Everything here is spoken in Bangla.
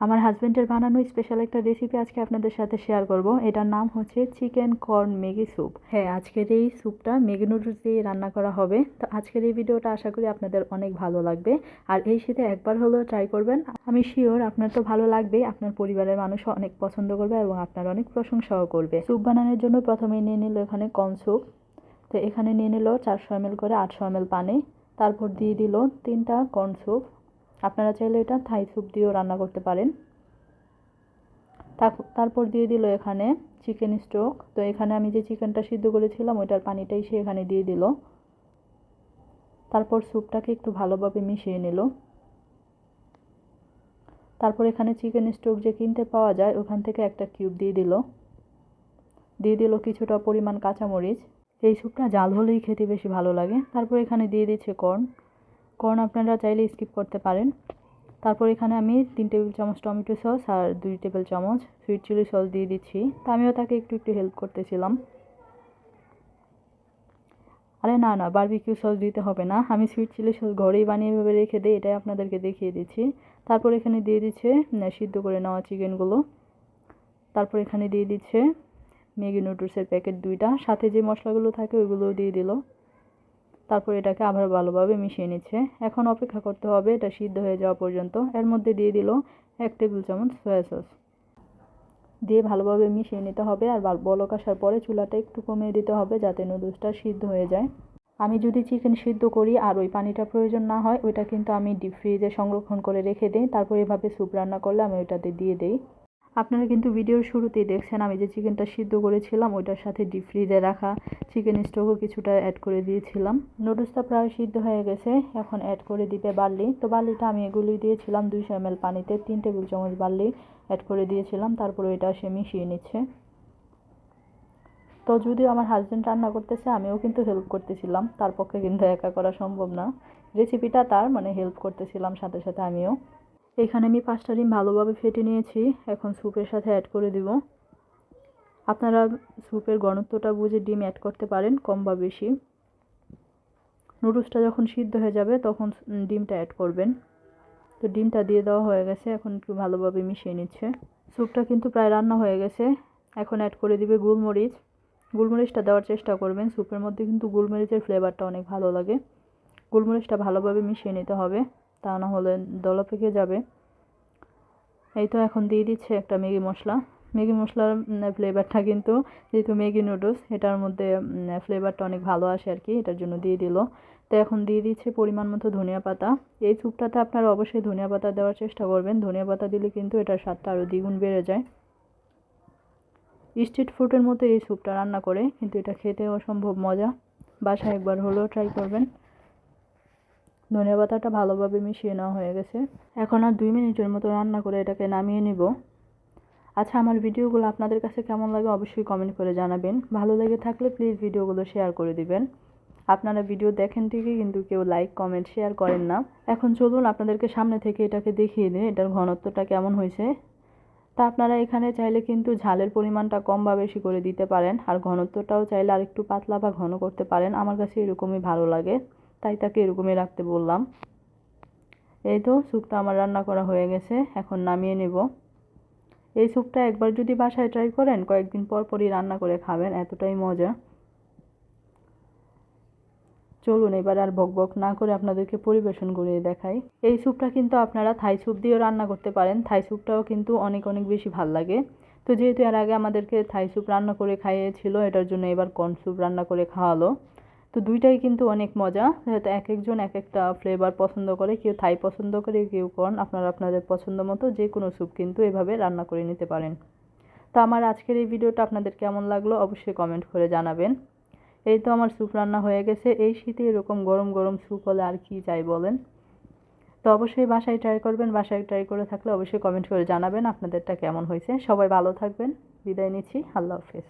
আমার হাজব্যান্ডের বানানো স্পেশাল একটা রেসিপি আজকে আপনাদের সাথে শেয়ার করব। এটার নাম হচ্ছে চিকেন কর্ন ম্যাগি স্যুপ হ্যাঁ আজকের এই স্যুপটা ম্যাগি নুডলস দিয়ে রান্না করা হবে। তো আজকের এই ভিডিওটা আশা করি আপনাদের অনেক ভালো লাগবে। আর এই শীতে একবার হলেও ট্রাই করবেন। আমি শিওর আপনার তো ভালো লাগবেই আপনার পরিবারের মানুষও অনেক পছন্দ করবে এবং আপনার অনেক প্রশংসাও করবে। স্যুপ বানানোর জন্য প্রথমে নিয়ে নিল এখানে কর্ন স্যুপ তো এখানে নিয়ে নিল চারশো এম করে আটশো এম পানি। তারপর দিয়ে দিল তিনটা কর্ন স্যুপ আপনারা চাইলে এটা থাই স্যুপ দিয়েও রান্না করতে পারেন। তারপর দিয়ে দিল এখানে চিকেন স্টোক তো এখানে আমি যে চিকেনটা সিদ্ধ করেছিলাম, ওইটার পানিটাই সে এখানে দিয়ে দিল। তারপর স্যুপটাকে একটু ভালোভাবে মিশিয়ে নিল। তারপর এখানে চিকেন স্টোক যে কিনতে পাওয়া যায়, ওখান থেকে একটা কিউব দিয়ে দিল। দিয়ে দিল কিছুটা পরিমাণ কাঁচামরিচ। এই স্যুপটা জাল হলেই খেতে বেশি ভালো লাগে। তারপর এখানে দিয়ে দিচ্ছে কর্ন কর্ন আপনারা চাইলে স্কিপ করতে পারেন। তারপর এখানে আমি তিন টেবিল চামচ টমেটো সস আর দুই টেবিল চামচ সুইট চিলি সস দিয়ে দিচ্ছি। তা আমিও তাকে একটু একটু হেল্প করতেছিলাম। আরে না না বারবিকিউ সস দিতে হবে না। আমি সুইট চিলি সস ঘরেই বানিয়ে ভেবে রেখে দিই, এটাই আপনাদেরকে দেখিয়ে দিচ্ছি। তারপর এখানে দিয়ে দিচ্ছে সিদ্ধ করে নেওয়া চিকেনগুলো তারপর এখানে দিয়ে দিচ্ছে ম্যাগি নুডলসের প্যাকেট দুইটা। সাথে যে মশলাগুলো থাকে ওইগুলোও দিয়ে দিল। তারপর এটাকে আবার ভালোভাবে মিশিয়ে নিচ্ছে। এখন অপেক্ষা করতে হবে এটা সিদ্ধ হয়ে যাওয়া পর্যন্ত। এর মধ্যে দিয়ে দিল এক টেবিল চামচ সয়া সস। দিয়ে ভালোভাবে মিশিয়ে নিতে হবে আর বলক আসার পরে চুলাটা একটু কমিয়ে দিতে হবে যাতে নুডলসটা সিদ্ধ হয়ে যায়। আমি যদি চিকেন সিদ্ধ করি আর ওই পানিটা প্রয়োজন না হয়, ওইটা কিন্তু আমি ডিপ ফ্রিজে সংরক্ষণ করে রেখে দিই। তারপর এভাবে স্যুপ রান্না করলে আমি ওইটাতে দিয়ে দিই। আপনারা কিন্তু ভিডিওর শুরুতেই দেখছেন, আমি যে চিকেনটা সিদ্ধ করেছিলাম, ওইটার সাথে ডিপ ফ্রিজে রাখা চিকেন স্টোভও কিছুটা অ্যাড করে দিয়েছিলাম। নুডলসটা প্রায় সিদ্ধ হয়ে গেছে, এখন অ্যাড করে দিবে বার্লি। তো বার্লিটা আমি এগুলি দিয়েছিলাম দুইশো এম পানিতে, তিন টেবিল চামচ বার্লি অ্যাড করে দিয়েছিলাম, তারপরে এটা সে মিশিয়ে নিচ্ছে। তো যদিও আমার হাজব্যান্ড রান্না করতেছে, আমিও কিন্তু হেল্প করতেছিলাম, তার পক্ষে কিন্তু একা করা সম্ভব না। রেসিপিটা তার মানে হেল্প করতেছিলাম, সাথে সাথে আমিও। এখানে আমি পাঁচটা ডিম ভালোভাবে ফেটে নিয়েছি। এখন স্যুপের সাথে অ্যাড করে দিব। আপনারা স্যুপের ঘনত্বটা বুঝে ডিম অ্যাড করতে পারেন, কম বা বেশি। নুডলসটা যখন সিদ্ধ হয়ে যাবে, তখন ডিমটা অ্যাড করবেন। তো ডিমটা দিয়ে দেওয়া হয়ে গেছে, এখন একটু ভালোভাবে মিশিয়ে নিচ্ছে। স্যুপটা কিন্তু প্রায় রান্না হয়ে গেছে। এখন অ্যাড করে দিবে গোলমরিচ। গোলমরিচটা দেওয়ার চেষ্টা করবেন, স্যুপের মধ্যে কিন্তু গোলমরিচের ফ্লেভারটা অনেক ভালো লাগে। গোলমরিচটা ভালোভাবে মিশিয়ে নিতে হবে। তা না হলে দলা পেকে যাবে। এই তো এখন দিয়ে দিচ্ছে একটা ম্যাগি মশলা। ম্যাগি মশলার ফ্লেভারটা কিন্তু যেহেতু ম্যাগি নুডলস এটার মধ্যে ফ্লেভারটা অনেক ভালো আসে আর কি, এটার জন্য দিয়ে দিল। তো এখন দিয়ে দিচ্ছে পরিমাণ মতো ধনিয়া পাতা। এই স্যুপটাতে আপনারা অবশ্যই ধনিয়া পাতা দেওয়ার চেষ্টা করবেন। ধনিয়া পাতা দিলে কিন্তু এটার স্বাদটা আরও দ্বিগুণ বেড়ে যায়। স্ট্রিট ফুডের মতো এই স্যুপটা রান্না করে, কিন্তু এটা খেতে অসম্ভব মজা। বাসায় একবার হলেও ট্রাই করবেন। ধনিয়া পাতাটা ভালোভাবে মিশিয়ে নেওয়া হয়ে গেছে। এখন আর দুই মিনিটের মতো রান্না করে এটাকে নামিয়ে নিব। আচ্ছা আমার ভিডিওগুলো আপনাদের কাছে কেমন লাগে অবশ্যই কমেন্ট করে জানাবেন। ভালো লেগে থাকলে প্লিজ ভিডিওগুলো শেয়ার করে দিবেন। আপনারা ভিডিও দেখেন ঠিকই, কিন্তু কেউ লাইক কমেন্ট শেয়ার করেন না। এখন চলুন আপনাদেরকে সামনে থেকে এটাকে দেখিয়ে দিন এটার ঘনত্বটা কেমন হয়েছে। তা আপনারা এখানে চাইলে কিন্তু ঝালের পরিমাণটা কম বা বেশি করে দিতে পারেন, আর ঘনত্বটাও চাইলে আর একটু পাতলা বা ঘন করতে পারেন। আমার কাছে এরকমই ভালো লাগে। তাই তাকে এরকমই রাখতে বললাম। এই তো স্যুপটা আমার রান্না করা হয়ে গেছে, এখন নামিয়ে নেব। এই স্যুপটা একবার যদি বাসায় ট্রাই করেন, কয়েকদিন পর পরই রান্না করে খাবেন, এতটাই মজা। চলুন এবার আর বক বক না করে আপনাদেরকে পরিবেশন করিয়ে দেখাই। এই স্যুপটা কিন্তু আপনারা থাই স্যুপ দিয়েও রান্না করতে পারেন, থাই স্যুপটাও কিন্তু অনেক অনেক বেশি ভালো লাগে। তো যেহেতু এর আগে আমাদেরকে থাই স্যুপ রান্না করে খাইয়েছিল, এটার জন্য এবার কর্ন স্যুপ রান্না করে খাওয়ালো। তো দুইটাই কিন্তু অনেক মজা। যেহেতু এক একজন এক একটা ফ্লেভার পছন্দ করে, কেউ থাই পছন্দ করে, কেউ কর্ন আপনারা আপনাদের পছন্দ মতো যে কোনো স্যুপ কিন্তু এভাবে রান্না করে নিতে পারেন। তো আমার আজকের এই ভিডিওটা আপনাদের কেমন লাগল অবশ্যই কমেন্ট করে জানাবেন। এই তো আমার স্যুপ রান্না হয়ে গেছে। এই শীতে এরকম গরম গরম স্যুপ হলে আর কি চাই বলেন? তো অবশ্যই বাসায় ট্রাই করবেন। বাসায় ট্রাই করে থাকলে অবশ্যই কমেন্ট করে জানাবেন আপনাদেরটা কেমন হয়েছে। সবাই ভালো থাকবেন। বিদায় নিচ্ছি। আল্লাহ হাফেজ।